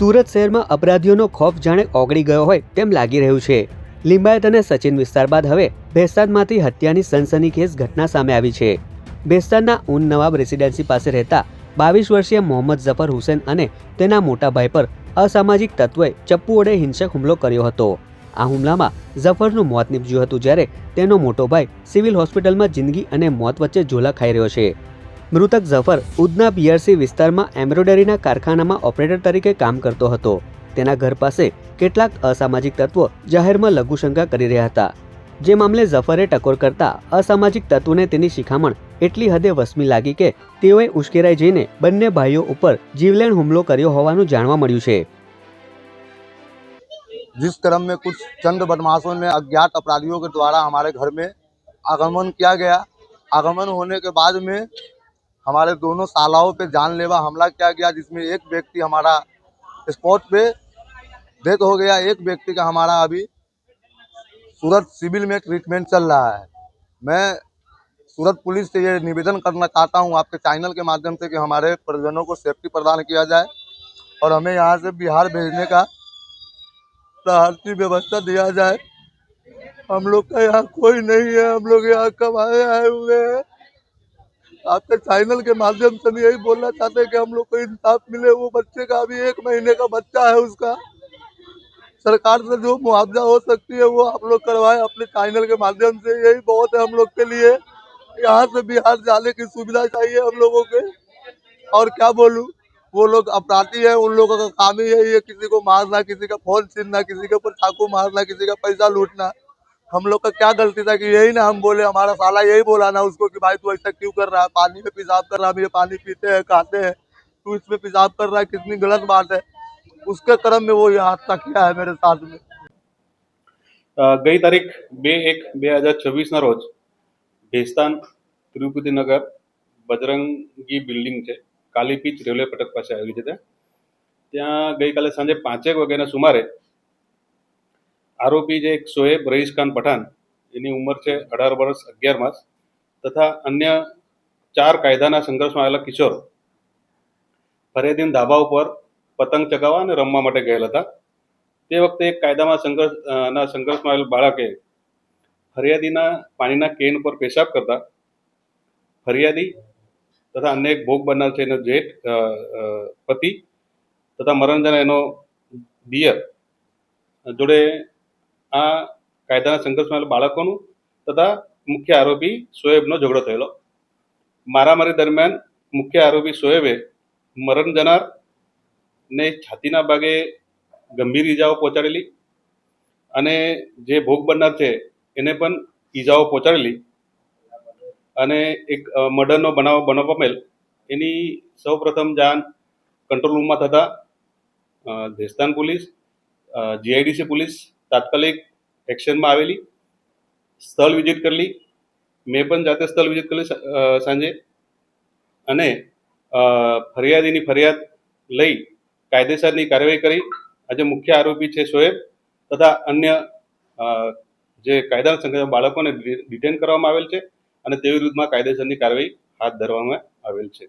સુરત શહેરમાં અપરાધીઓનો ખોફ જાણે ઓગળી ગયો હોય તેમ લાગી રહ્યું છે. લિંબાયત અને સચિન વિસ્તાર બાદ હવે ભેસ્તાદમાંથી હત્યાની સનસનીખેજ ઘટના સામે આવી છે. ભેસ્તાદના ઉન નવાબ રેસિડેન્સી પાસે રહેતા બાવીસ વર્ષીય મોહમ્મદ ઝફર હુસેન અને તેના મોટા ભાઈ પર અસામાજિક તત્વોએ ચપ્પુ વડે હિંસક હુમલો કર્યો હતો. આ હુમલામાં ઝફરનું મોત નીપજ્યું હતું જ્યારે તેનો મોટો ભાઈ સિવિલ હોસ્પિટલમાં જિંદગી અને મોત વચ્ચે ઝોલા ખાઈ રહ્યો છે. મૃતક ઝફર ઉધના બીઆરસી વિસ્તારમાં એમ્બ્રોઇડરીના કારખાનામાં ઓપરેટર તરીકે કામ કરતો હતો તેના ઘર પાસે કેટલાક અસામાજિક તત્વો જાહેરમાં લઘુશંકા કરી રહ્યા હતા જે મામલે ઝફરે ટકોર કરતા અસામાજિક તત્વોને તેની શિખામણ એટલી હદે વસમી લાગી કે તેઓએ ઉશ્કેરાઈ જઈને બંને ભાઈઓ ઉપર જીવલેણ હુમલો કર્યો હોવાનું જાણવા મળ્યું છે जिस क्रम में कुछ चंद बदमाशों ने अज्ञात अपराधियों के द्वारा हमारे घर में आगमन किया गया आगमन होने के बाद में हमारे दोनों सालाओं पे जानलेवा हमला किया गया, जिसमें एक व्यक्ति हमारा स्पॉट पे डेथ हो गया, एक व्यक्ति का हमारा अभी सूरत सिविल में ट्रीटमेंट चल रहा है। मैं सूरत पुलिस से ये निवेदन करना चाहता हूँ आपके चैनल के माध्यम से कि हमारे परिजनों को सेफ्टी प्रदान किया जाए और हमें यहाँ से बिहार भेजने का सहारती व्यवस्था दिया जाए। हम लोग का यहाँ कोई नहीं है, हम लोग यहाँ कमाए आए हुए हैं आपके चैनल के माध्यम से भी यही बोलना चाहते हैं कि हम लोग को इंसाफ मिले, वो बच्चे का अभी एक महीने का बच्चा है उसका। सरकार से जो मुआवजा हो सकती है, वो आप लोग करवाए अपने चैनल के माध्यम से। यही बहुत है हम लोग के लिए। यहाँ से बिहार जाने की सुविधा चाहिए हम लोगों के। और क्या बोलूँ? वो लोग अपराधी है, उन लोगों का काम ही यही है। किसी को मारना, किसी का फ़ोन छीनना, किसी के ऊपर चाकू मारना, किसी का पैसा लूटना। हम लोग का क्या गलती था कि यही ना हम बोले हमारा साला यही बोला ना उसको कि भाई तू ऐसा क्यों कर रहा है पानी में पेशाब कर रहा है हम ये पानी पीते हैं खाते हैं तू इसमें पेशाब कर रहा है कितनी गलत बात है उसके क्रम में वो ये हादसा किया है मेरे साथ में અ, ગઈ તારીખ બે એક બે હજાર છવ્વીસના રોજ ભેસ્તાન તિરુપતિનગર બજરંગી બિલ્ડિંગ છે કાલીપીચ રેલવે પટક પાસે આવેલી છે ત્યાં ત્યાં ગઈકાલે સાંજે પાંચેક વાગ્યાના સુમારે આરોપી જે એક શોએબ રઈસ ખાન પઠાણ, એની ઉંમર છે અઢાર વર્ષ અગિયાર માસ તથા અન્ય ચાર કાયદાના સંઘર્ષમાં આવેલા કિશોર ફરેદીન ધાબા ઉપર પતંગ ચગાવવા અને રમવા માટે ગયેલા હતા. તે વખતે એક કાયદામાં સંઘર્ષ ના સંઘર્ષમાં આવેલ બાળકે ફરિયાદીના પાણીના કેન પર પેશાબ કરતા ફરિયાદી તથા અન્ય એક ભોગ બનનાર છે એનો જેઠ પતિ તથા મરણજન એનો દિયર જોડે આ કાયદાના સંઘર્ષમાં બાળકોનું તથા મુખ્ય આરોપી શોએબનો ઝઘડો થયેલો. મારામારી દરમિયાન મુખ્ય આરોપી શોએબે મરણ જનાર ને છાતીના ભાગે ગંભીર ઈજાઓ પહોંચાડેલી અને જે ભોગ બનનાર છે એને પણ ઈજાઓ પહોંચાડેલી અને એક મર્ડરનો બનાવ બનવા પામેલ. એની સૌપ્રથમ જાણ કંટ્રોલ રૂમમાં થતા દેસ્તાન પોલીસ જીઆઈડીસી પોલીસ તાત્કાલિક એક્શનમાં આવેલી, સ્થળ વિઝિટ કરેલી, મેં પણ જાતે સ્થળ વિઝિટ કરેલી સાંજે. અને ફરિયાદીની ફરિયાદ લઈ કાયદેસરની કાર્યવાહી કરી. આજે મુખ્ય આરોપી છે શોએબ તથા અન્ય જે કાયદાના સંગઠન બાળકોને ડિટેન કરવામાં આવેલ છે અને તેવી વિરુદ્ધમાં કાયદેસરની કાર્યવાહી હાથ ધરવામાં આવેલ છે.